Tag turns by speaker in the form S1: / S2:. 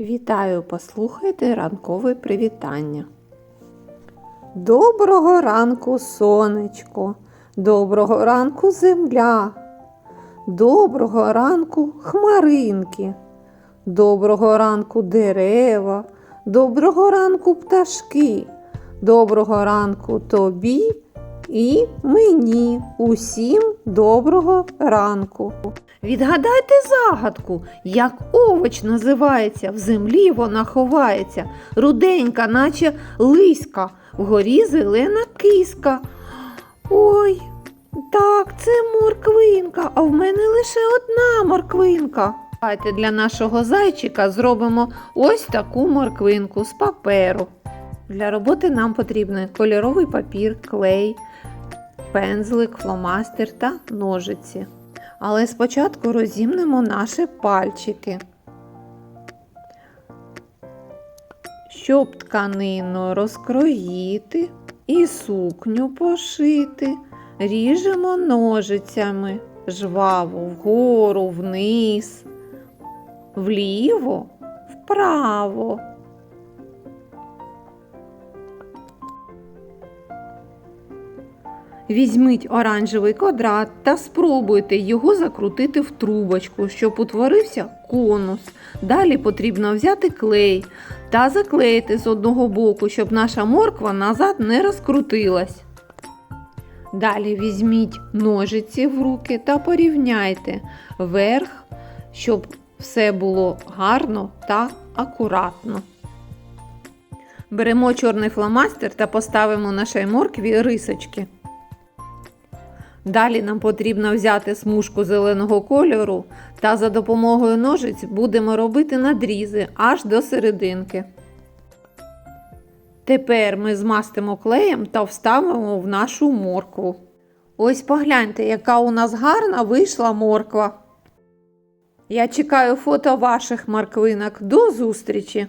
S1: Вітаю, послухайте ранкове привітання. Доброго ранку, сонечко, доброго ранку, земля, доброго ранку, хмаринки, доброго ранку, дерева, доброго ранку, пташки, доброго ранку тобі і мені. Усім доброго ранку. Відгадайте загадку, як овоч називається, в землі вона ховається, руденька, наче лиська, вгорі зелена киска. Ой, так, це морквинка, а в мене лише одна морквинка. Давайте для нашого зайчика зробимо ось таку морквинку з паперу. Для роботи нам потрібен кольоровий папір, клей, пензлик, фломастер та ножиці. Але спочатку розімнемо наші пальчики. Щоб тканину розкроїти і сукню пошити, ріжемо ножицями жваво вгору, вниз, вліво, вправо. Візьміть оранжевий квадрат та спробуйте його закрутити в трубочку, щоб утворився конус. Далі потрібно взяти клей та заклеїти з одного боку, щоб наша морква назад не розкрутилась. Далі візьміть ножиці в руки та порівняйте верх, щоб все було гарно та акуратно. Беремо чорний фломастер та поставимо нашій моркві рисочки. Далі нам потрібно взяти смужку зеленого кольору та за допомогою ножиць будемо робити надрізи аж до серединки. Тепер ми змастимо клеєм та вставимо в нашу моркву. Ось погляньте, яка у нас гарна вийшла морква. Я чекаю фото ваших морквинок. До зустрічі!